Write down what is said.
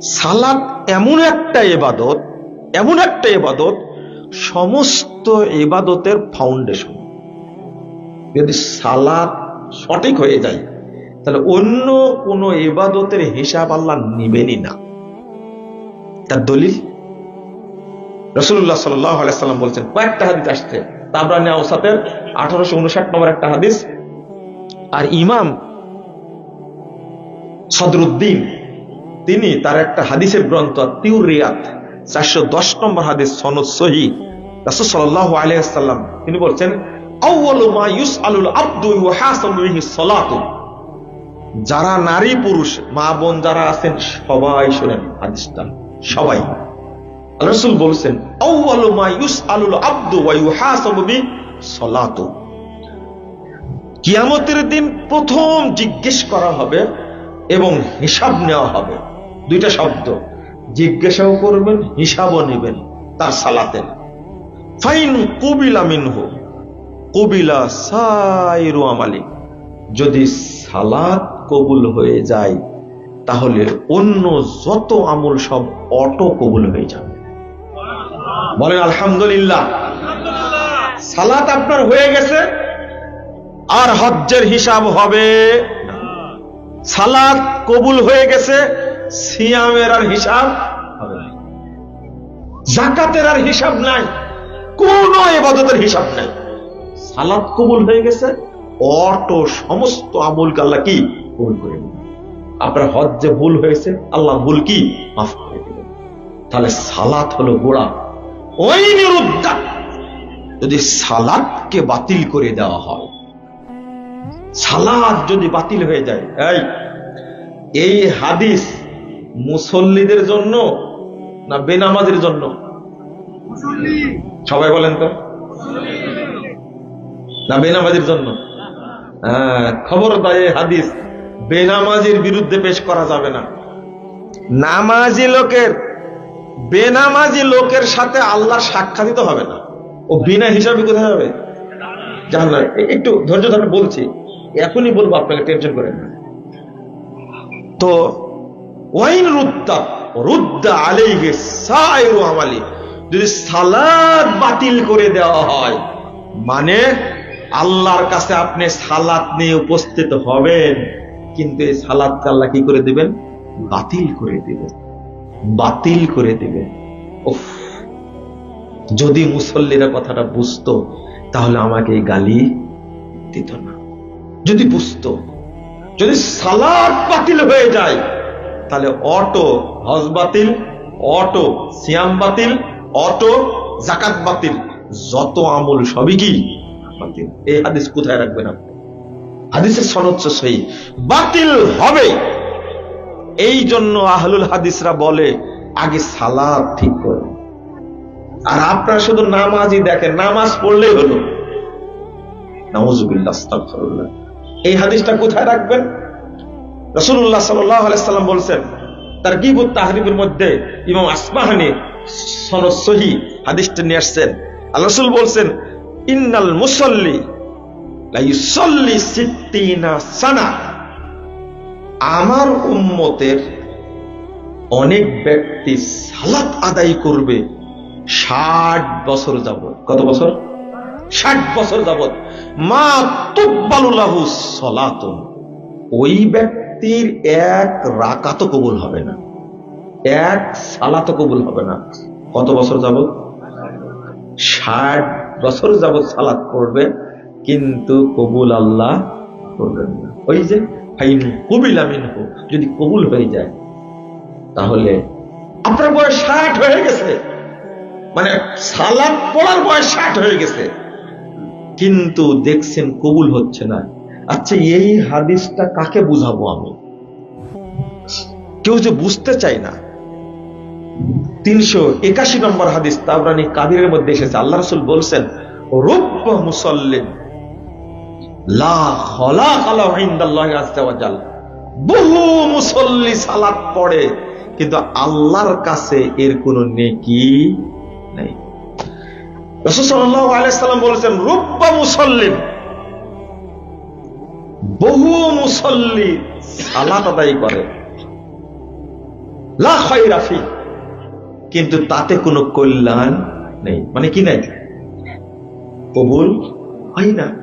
সালাত এমন একটা এবাদত এমন একটা এবাদত সমস্ত এবাদতের ফাউন্ডেশন যদি সালাত সঠিক হয়ে যায়, তাহলে অন্য কোনো এবাদতের হিসাব আল্লাহ নিবেনই না। তার দলিল? রসুল্লাহ সাল্লাম বলছেন, কয়েকটা হাদিস আসছে। তাবরানি আওসাতের আঠারোশো উনষাট নম্বর একটা হাদিস। আর ইমাম সদরুদ্দিন তিনি তার একটা হাদিসের গ্রন্থ তিউর রিয়াত চারশো দশ নম্বর হাদিস, সনদ সহি। তিনি বলছেন যারা নারী পুরুষ, মা বোন যারা আছেন, সবাই শুনেন হাদিসটা, সবাই। রসুল বলছেন কিয়ামতের দিন প্রথম জিজ্ঞেস করা হবে এবং হিসাব নেওয়া হবে। দুইটা শব্দ। জিজ্ঞাসাও করবেন, হিসাবও নেবেন, তার সালাতের। ফাইন কবিলা মিনহু, কবিলা সাইরু আমালি। যদি সালাত কবুল হয়ে যায়, তাহলে অন্য যত আমল সব অটো কবুল হয়ে যাবে। বলেন, আলহামদুলিল্লাহ। সালাত আপনার হয়ে গেছে, আর হজ্জের হিসাব হবে। সালাত কবুল হয়ে গেছে সিয়ামের আর হিসাব হবে না। জাকাতের আর হিসাব নাই। কোন এবাদতের হিসাব নাই। সালাত কবুল হয়ে গেছে। অটো সমস্ত আমল আল্লাহ কি কবুল করে। আপনার হজ যে ভুল হয়েছে, আল্লাহ ভুল কি মাফ করে দেবেন? তাহলে সালাত হলো গোড়া। ওই নিরুদ্ধা যদি সালাদকে বাতিল করে দেওয়া হয়, সালাদ যদি বাতিল হয়ে যায় এই হাদিস মুসল্লিদের জন্য না বেনামাজের জন্য? সবাই বলেন তো। না বেনামাজির জন্য? হ্যাঁ, খবরদার এই হাদিস বেনামাজির বিরুদ্ধে পেশ করা যাবে না। নামাজি লোকের বেনামাজি লোকের সাথে আল্লাহর সাক্ষাৎ হবে না। ও বিনা হিসাবে কোথায় হবে? জান একটু ধৈর্য ধরে বলছি এখনই বলব আপনাকে টেনশন করেন তো ওয়াইন রুদ্দা রুদ্দা আলাইহি সাইরু আমালি। যদি সালাদ বাতিল করে দেওয়া হয় মানে আল্লাহর কাছে আপনি সালাত নিয়ে উপস্থিত হবেন, কিন্তু এই সালাদকে আল্লাহ কি করে দিবেন? বাতিল করে দিবেন। বাতিল করে দিবেন। উফ, যদি মুসল্লিরা কথাটা বুঝতো, তাহলে আমাকে এই গালি দিত না। যদি বুঝতো, যদি সালাদ বাতিল হয়ে যায় তাহলে অটো হজ বাতিল, অটো সিয়াম বাতিল, অটো জাকাত বাতিল। যত আমল সবই কি? বাতিল। এই হাদিস কোথায় রাখবেন আপনি? হাদিসের সহি। বাতিল হবে। এই জন্য আহলুল হাদিসরা বলে, আগে সালাদ ঠিক করো। আর আপনারা শুধু নামাজই দেখেন, নামাজ পড়লেই হলো। আস্তাগফিরুল্লাহ। এই হাদিসটা কোথায় রাখবেন? রসুল্লাহ সাল্লাম বলছেন তার গিবুত তাহরিবের মধ্যে ইমাম আসমাহানি সনদ সহি হাদিসটা নিয়ে আসছেন। আল্লাহ রসুল বলছেন, ইন্নাল মুসল্লি আমার উম্মতের অনেক ব্যক্তি সালাত আদায় করবে ষাট বছর যাবত কত বছর? ষাট বছর যাবত মা তুব্বালুল্লাহু সলাতুন। ওই ব্যক্তির এক রাকাত কবুল হবে না। এক সালাত কবুল হবে না। কত বছর যাবত ষাট বছর যাবত সালাত করবে কিন্তু কবুল আল্লাহ করবেন না। ওই যে, ফাইন কবিল আমিন হোক যদি কবুল হয়ে যায়, তাহলে আপনার বয়স ষাট হয়ে গেছে। মানে সালাদ পড়ার বয়স ষাট হয়ে গেছে। কিন্তু দেখছেন কবুল হচ্ছে না। আচ্ছা এই হাদিসটা কাকে বুঝাবো আমি? কেউ যে বুঝতে চাই না। তিনশো একাশি নম্বর হাদিস তাবরানি কাবিরের মধ্যে এসেছে। আল্লাহ রসুল বলছেন রূপ মুসল্লিন। বহু মুসল্লি সালাত পড়ে, কিন্তু আল্লাহর কাছে এর কোনো নেকি নেই। রসুল সাল্লাল্লাহু আলাইহি সাল্লাম বলেছেন রূপ মুসল্লিন বহু মুসল্লি সালাত আদায় করে। লাফি কিন্তু তাতে কোনো কল্যাণ নেই। মানে কি নাই? কবুল হয় না।